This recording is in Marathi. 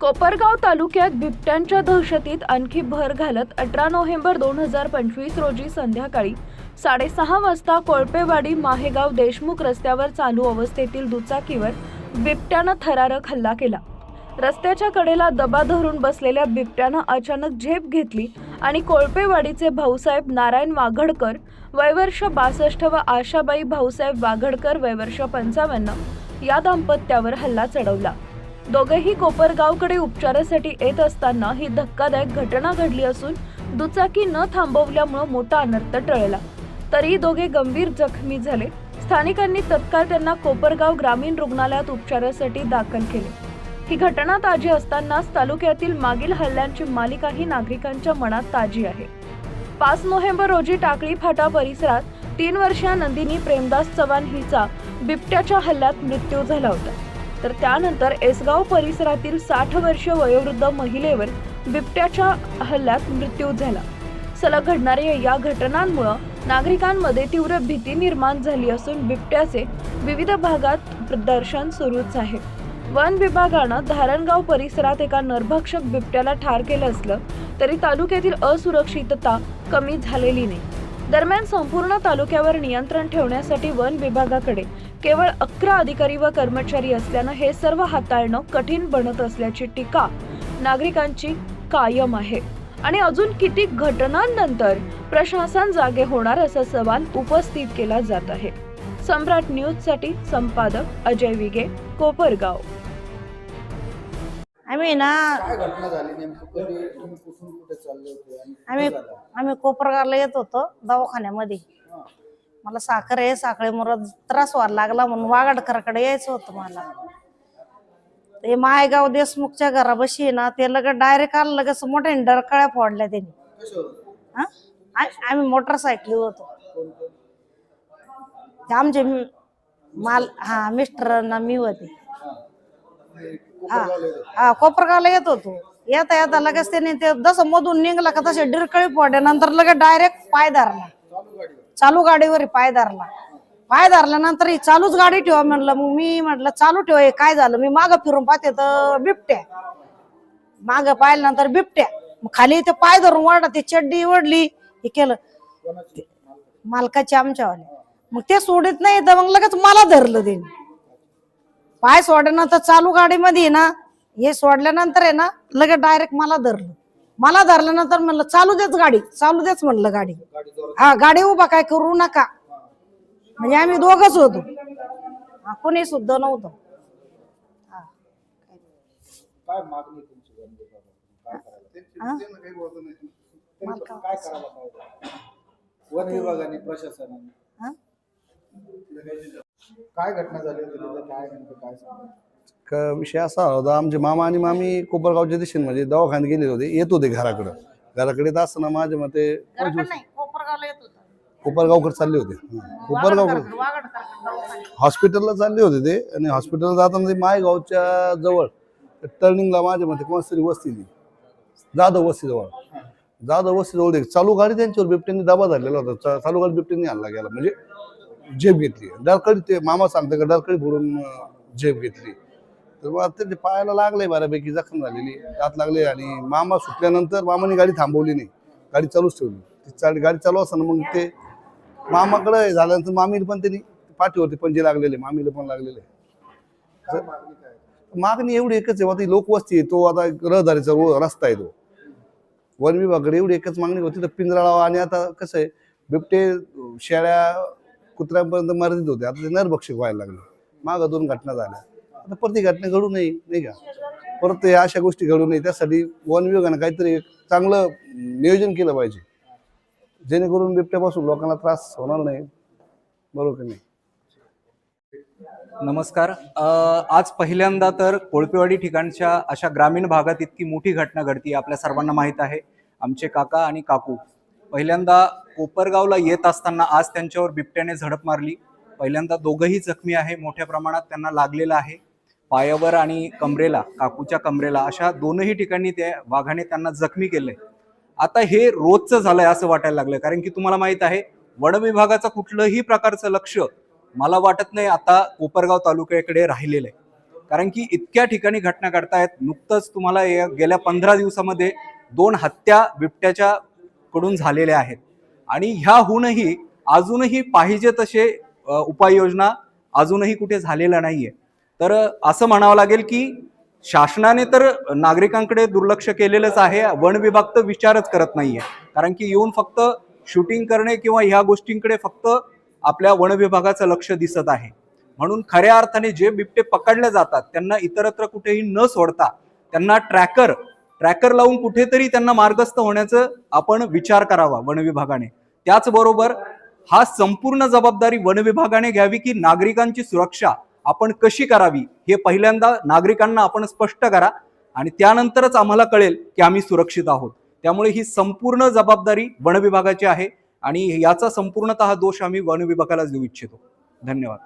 कोपरगाव तालुक्यात बिबट्यांच्या दहशतीत आणखी भर घालत अठरा नोव्हेंबर दोन हजार पंचवीस रोजी संध्याकाळी साडेसहा वाजता कोळपेवाडी माहेगाव देशमुख रस्त्यावर चालू अवस्थेतील दुचाकीवर बिबट्यानं थरारक हल्ला केला. रस्त्याच्या कडेला दबा धरून बसलेल्या बिबट्यानं अचानक झेप घेतली आणि कोळपेवाडीचे भाऊसाहेब नारायण वाघडकर वयवर्ष बासष्ट व आशाबाई भाऊसाहेब वाघडकर वयवर्ष पंचावन्न या दाम्पत्यावर हल्ला चढवला. दोघेही कोपरगावकडे उपचारासाठी येत असताना ही धक्कादायक घटना घडली असून दुचाकी न थांबवल्यामुळे मोठा अनर्थ टळला. तरी दोघे गंभीर जखमी झाले. स्थानिकांनी तत्काळ त्यांना कोपरगाव ग्रामीण रुग्णालयात उपचारासाठी दाखल केले. ही घटना ताजी असतानाच तालुक्यातील मागील हल्ल्यांची मालिकाही नागरिकांच्या मनात ताजी आहे. पाच नोव्हेंबर रोजी टाकळी फाटा परिसरात तीन वर्षीय नंदिनी प्रेमदास चव्हाण हिचा बिबट्याच्या हल्ल्यात मृत्यू झाला होता. तर त्यानंतर एसगाव परिसरातील साठ वर्ष वयोवृद्ध महिलेवर बिबट्याच्या हल्ल्यात मृत्यू झाला. सलग घडणाऱ्या या घटनांमुळं नागरिकांमध्ये तीव्र भीती निर्माण झाली असून बिबट्याचे विविध भागात प्रदर्शन सुरूच आहे. वन विभागानं धारणगाव परिसरात एका नरभक्षक बिबट्याला ठार केलं असलं तरी तालुक्यातील असुरक्षितता कमी झालेली नाही. दरम्यान संपूर्ण तालुक्यावर नियंत्रण ठेवण्यासाठी वन विभागाकडे केवळ अकरा अधिकारी व कर्मचारी असल्यानं हे सर्व हाताळणं कठीण बनत असल्याची टीका नागरिकांची कायम आहे आणि अजून किती घटनांनंतर प्रशासन जागे होणार असा सवाल उपस्थित केला जात आहे सम्राट न्यूजसाठी संपादक अजय विगे कोपरगाव आम्ही ना काय घटना झाली नेमकं कधी तुम्ही कुठून कुठे चालले होते आणि आम्ही? आम्ही कोपरगावला येत होतो दवाखान्यामध्ये. मला साखर आहे साखरेमुळे त्रास व्हायला लागला म्हणून वागडकरकडे यायचं होतं मला. ते मायगाव देशमुखच्या घराबशी आहे ना ते लगेच डायरेक्ट आलं लगेच मोठ्या डरकळ्या फोडल्या त्यांनी. हा? आम्ही मोटरसायकली होतो. ते आमचे माल हा मिस्टर मी होते. हा. हा कोपरगावला येत होतो. येता येता लगेच त्याने ते जसं मधून निघला का तसे डिरकळी फोडल्या नंतर लगेच डायरेक्ट पाय धरला. चालू गाडीवर पाय धरला. पाय धरल्यानंतर ही चालूच गाडी ठेवा म्हणलं. मग मी म्हटलं चालू ठेवा हे काय झालं? मी माग फिरून पाहते तर बिबट्या मागं पाहिल्यानंतर बिबट्या मग खाली ते पाय धरून वाढला ती चड्डी ओढली हे केलं. मालकाची आमच्यावाले. मग ते सोडित नाही तर मग लगेच मला धरलं त्यांनी पाय सोडल्यानंतर चालू गाडीमध्ये ना हे सोडल्यानंतर आहे ना लगेच डायरेक्ट मला धरलं. मला धरल्यानंतर म्हणलं चालू देच गाडी चालू देच म्हणलं गाडी. हा गाडी उभा काय करू नका. म्हणजे आम्ही दोघच होतो. हा, कोणी सुद्धा नव्हतं. हा. काय मागणी तुमची हा? करायला पाहिजे? वन विभागाने प्रशासनाने. हा? घटना झाली होती तिथं? काय नेमकं काय सांगा का विषय असा होता आमचे मामा आणि मामी कोपरगावच्या दिशेने म्हणजे दवाखान्यात गेले होते येत होते घराकडं. घराकडे येत असताना माझ्या मते घराकडं नाही, कोपरगावला येत होतो. कोपरगावकडे चालले होते. कोपरगावकडे दवाखान्यात. हॉस्पिटलला चालले होते ते आणि हॉस्पिटलला जाताना ते मायगावच्या जवळ टर्निंगला माझ्या मते कोणाच तरी वस्ती ती. जाधव वस्ती जवळ. जाधव वस्ती जवळ एक चालू गाडी त्यांच्यावर बिबट्यांनी दबा धरलेला होता. चा- चालू गाडी बिबट्यांनी हल्ला गेला म्हणजे झेप घेतली. डरकडी ते मामा सांगते का डरकडी फोडून अं, झेप घेतली. तर मग पायाला लागलंय बऱ्यापैकी जखम झालेली दात लागले आणि मामा सुटल्यानंतर मामाने गाडी थांबवली नाही. गाडी चालूच ठेवली. ती गाडी चालू असताना मग ते मामाकडे झाल्यानंतर मामीला पण त्यांनी पाठीवरती पंजे लागलेले मामीला पण लागलेले. मागणी एवढी एकच आहे आता लोकवस्ती आहे तो आता रहदारीचा रस्ता आहे तो. वन विभागाकडे एवढी एकच मागणी होती तर पिंजरा लावा आणि आता कसं आहे बिबटे शेळ्या कुत्र्यांपर्यंत मर्यादित होते. आता ते नरभक्षक व्हायला लागले. मागं दोन घटना झाल्या. आता परत ही घटना घडू नये नाही का? परत या अशा गोष्टी घडू नये. त्यासाठी वन विभागानं काहीतरी एक चांगलं नियोजन केलं पाहिजे. जेणेकरून बिबट्यापासून लोकांना त्रास होणार नाही. बरोबर की नाही? नमस्कार. अ, आज पहिल्यांदा तर कोळपेवाडी ठिकाणच्या अशा ग्रामीण भागात इतकी मोठी घटना घडती आपल्या सर्वांना माहीत आहे. आमचे काका आणि काकू. पहिल्यांदा कोपरगावला येत असताना आज त्यांच्यावर बिबट्याने झडप मारली. पहिल्यांदा दोघंही जखमी आहे मोठ्या प्रमाणात त्यांना लागलेलं आहे. पायावर आणि कमरेला काकूच्या कमरेला अशा दोनही ठिकाणी त्या वाघाने त्यांना जखमी केले आता हे रोजचं झालंय असं वाटायला लागलं कारण की तुम्हाला माहीत आहे वन विभागाचं कुठलंही प्रकारचं लक्ष मला वाटत नाही आता कोपरगाव तालुक्याकडे राहिलेलं आहे. कारण की इतक्या ठिकाणी घटना घडतायत नुकतंच तुम्हाला या गेल्या पंधरा दिवसामध्ये दोन हत्या बिबट्याच्या कडून झालेल्या आहेत. आणि ह्याहूनही अजूनही पाहिजे तसे उपाययोजना अजूनही कुठे झालेल्या नाहीये. तर असं म्हणावं लागेल की शासनाने तर नागरिकांकडे दुर्लक्ष केलेलंच आहे. वन विभाग तर विचारच करत नाहीये. कारण की येऊन फक्त शूटिंग करणे किंवा ह्या गोष्टींकडे फक्त आपल्या वन विभागाचं लक्ष दिसत आहे. म्हणून खऱ्या अर्थाने जे बिबटे पकडले जातात त्यांना इतरत्र कुठेही न सोडता त्यांना ट्रॅकर ट्रॅकर लावून कुठेतरी त्यांना मार्गस्थ होण्याचं आपण विचार करावा वन विभागाने. त्याचबरोबर हा संपूर्ण जबाबदारी वन विभागाने घ्यावी की नागरिकांची सुरक्षा आपण कशी करावी हे पहिल्यांदा नागरिकांना आपण स्पष्ट करा आणि त्यानंतरच आम्हाला कळेल की आम्ही सुरक्षित आहोत. त्यामुळे ही संपूर्ण जबाबदारी वन विभागाची आहे आणि याचा संपूर्णतः दोष आम्ही वन विभागालाच देऊ इच्छितो. धन्यवाद.